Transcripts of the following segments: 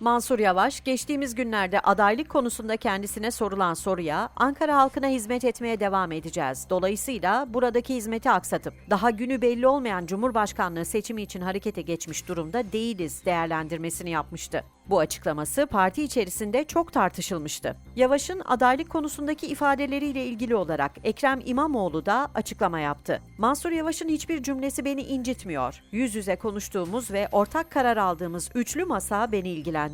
Mansur Yavaş, geçtiğimiz günlerde adaylık konusunda kendisine sorulan soruya Ankara halkına hizmet etmeye devam edeceğiz. Dolayısıyla buradaki hizmeti aksatıp daha günü belli olmayan Cumhurbaşkanlığı seçimi için harekete geçmiş durumda değiliz değerlendirmesini yapmıştı. Bu açıklaması parti içerisinde çok tartışılmıştı. Yavaş'ın adaylık konusundaki ifadeleriyle ilgili olarak Ekrem İmamoğlu da açıklama yaptı. Mansur Yavaş'ın hiçbir cümlesi beni incitmiyor. Yüz yüze konuştuğumuz ve ortak karar aldığımız üçlü masa beni ilgilendiriyor.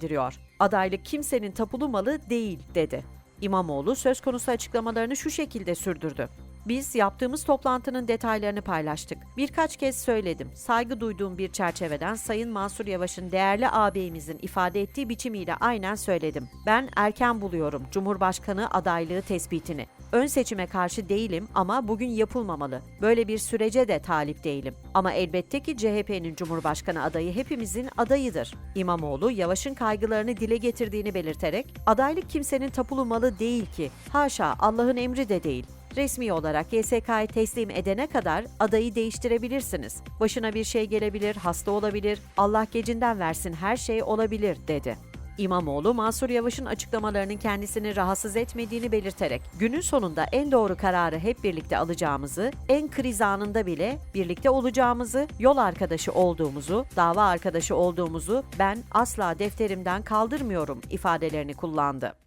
Adaylık kimsenin tapulu malı değil dedi. İmamoğlu söz konusu açıklamalarını şu şekilde sürdürdü. Biz yaptığımız toplantının detaylarını paylaştık. Birkaç kez söyledim. Saygı duyduğum bir çerçeveden Sayın Mansur Yavaş'ın değerli ağabeyimizin ifade ettiği biçimiyle aynen söyledim. Ben erken buluyorum Cumhurbaşkanı adaylığı tespitini. Ön seçime karşı değilim ama bugün yapılmamalı. Böyle bir sürece de talip değilim. Ama elbette ki CHP'nin Cumhurbaşkanı adayı hepimizin adayıdır. İmamoğlu Yavaş'ın kaygılarını dile getirdiğini belirterek adaylık kimsenin tapulu malı değil ki. Haşa Allah'ın emri de değil. Resmi olarak YSK'yı teslim edene kadar adayı değiştirebilirsiniz. Başına bir şey gelebilir, hasta olabilir, Allah gecinden versin her şey olabilir dedi. İmamoğlu, Mansur Yavaş'ın açıklamalarının kendisini rahatsız etmediğini belirterek, günün sonunda en doğru kararı hep birlikte alacağımızı, en kriz anında bile birlikte olacağımızı, yol arkadaşı olduğumuzu, dava arkadaşı olduğumuzu ben asla defterimden kaldırmıyorum ifadelerini kullandı.